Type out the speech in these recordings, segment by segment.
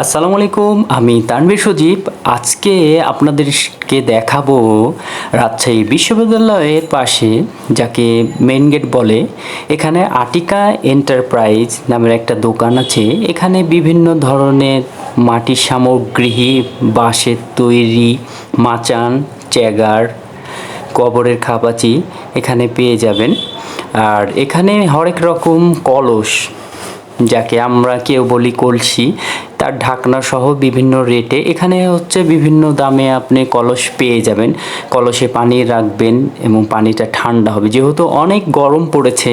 আসসালামু আলাইকুম, আমি তানভীর সজীব। আজকে আপনাদেরকে দেখাবো রাজশাহী বিশ্ববিদ্যালয়ের পাশে, যাকে মেন গেট বলে। এখানে আটিকা এন্টারপ্রাইজ নামের একটা দোকান আছে। এখানে বিভিন্ন ধরনের মাটির সামগ্রী, বাঁশের তৈরি, মাচান, চেগার, কবরের খাপাচি এখানে পেয়ে যাবেন। আর এখানে হরেক রকম কলস, যাকে আমরা কেউ বলি কলসি। তার ঢাকনা সহ বিভিন্ন রেটে। এখানে হচ্ছে বিভিন্ন দামে আপনি কলস পেয়ে যাবেন। কলসে পানি রাখবেন এবং পানিটা ঠান্ডা হবে। যেহেতু অনেক গরম পড়েছে,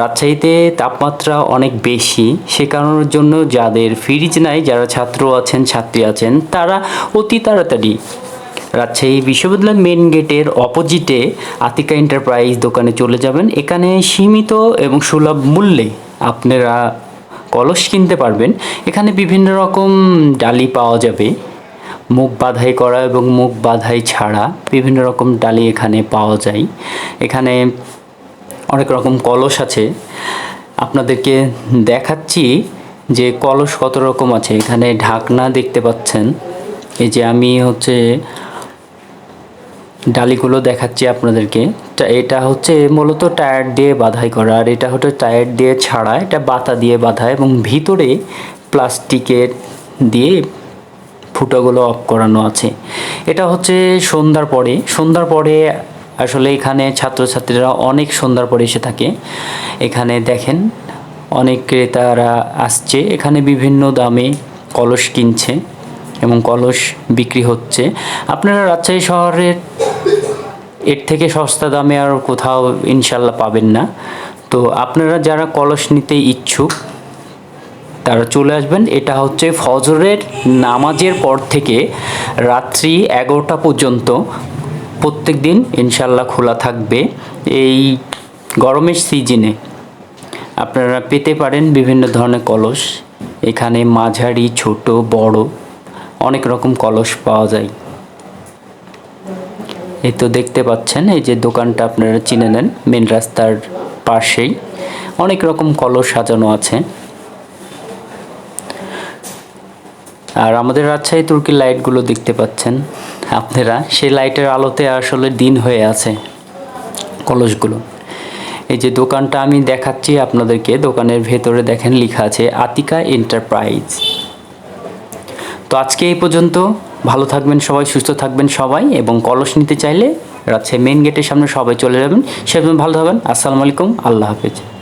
রাজশাহীতে তাপমাত্রা অনেক বেশি, সে কারণের জন্য যাদের ফ্রিজ নাই, যারা ছাত্র আছেন, ছাত্রী আছেন, তারা অতি তাড়াতাড়ি রাজশাহী বিশ্ববিদ্যালয় মেন গেটের অপোজিটে আতিকা এন্টারপ্রাইজ দোকানে চলে যাবেন। এখানে সীমিত এবং সুলভ মূল্যে আপনারা কলস কিনতে পারবেন। এখানে বিভিন্ন রকম ডালি পাওয়া যাবে। মুখ বাধাই করা এবং মুখ বাধাই ছাড়া বিভিন্ন রকম ডালি এখানে পাওয়া যায়। এখানে অনেক রকম কলস আছে। আপনাদেরকে দেখাচ্ছি যে কলস কত রকম আছে। এখানে ঢাকনা দেখতে পাচ্ছেন। এই যে আমি হচ্ছে ডালিগুলো দেখাচ্ছি আপনাদেরকে। এটা হচ্ছে মূলত টায়ার দিয়ে বাধাই করা, আর এটা হচ্ছে টায়ার দিয়ে ছাড়া, এটা বাতা দিয়ে বাঁধা এবং ভিতরে প্লাস্টিকের দিয়ে ফুটোগুলো অফ করানো আছে। এটা হচ্ছে সন্ধ্যার পরে সন্ধ্যার পরে আসলে এখানে ছাত্রছাত্রীরা অনেক সন্ধ্যার পরে এসে থাকে। এখানে দেখেন অনেক ক্রেতারা আসছে, এখানে বিভিন্ন দামে কলস কিনছে এবং কলস বিক্রি হচ্ছে। আপনারা রাজশাহী শহরের এর থেকে সস্তা দামে আর কোথাও ইনশাল্লাহ পাবেন না। তো আপনারা যারা কলস নিতে ইচ্ছুক, তারা চলে আসবেন। এটা হচ্ছে ফজরের নামাজের পর থেকে রাত্রি এগারোটা পর্যন্ত প্রত্যেক দিন ইনশাল্লাহ খোলা থাকবে এই গরমের সিজনে। আপনারা পেতে পারেন বিভিন্ন ধরনের কলস। এখানে মাঝারি, ছোট, বড় অনেক রকম কলস পাওয়া যায়। এই তো দেখতে পাচ্ছেন, এই যে দোকানটা আপনারা চিনে নেন মেন রাস্তার পাশেই। অনেক রকম কলস সাজানো আছে। আর আমাদের রাজশাহী তুর্কির লাইটগুলো দেখতে পাচ্ছেন আপনারা। সেই লাইটের আলোতে আসলে দিন হয়ে আছে কলসগুলো। এই যে দোকানটা আমি দেখাচ্ছি আপনাদেরকে, দোকানের ভেতরে দেখেন লেখা আছে আতিকা এন্টারপ্রাইজ। তো আজকে এই পর্যন্ত ভালো থাকবেন সবাই, সুস্থ থাকবেন সবাই এবং কলস নিতে চাইলে রাজশাহী মেন গেটের সামনে সবাই চলে যাবেন। সেরকম ভালো থাকবেন। আসসালামু আলাইকুম। আল্লাহ হাফেজ।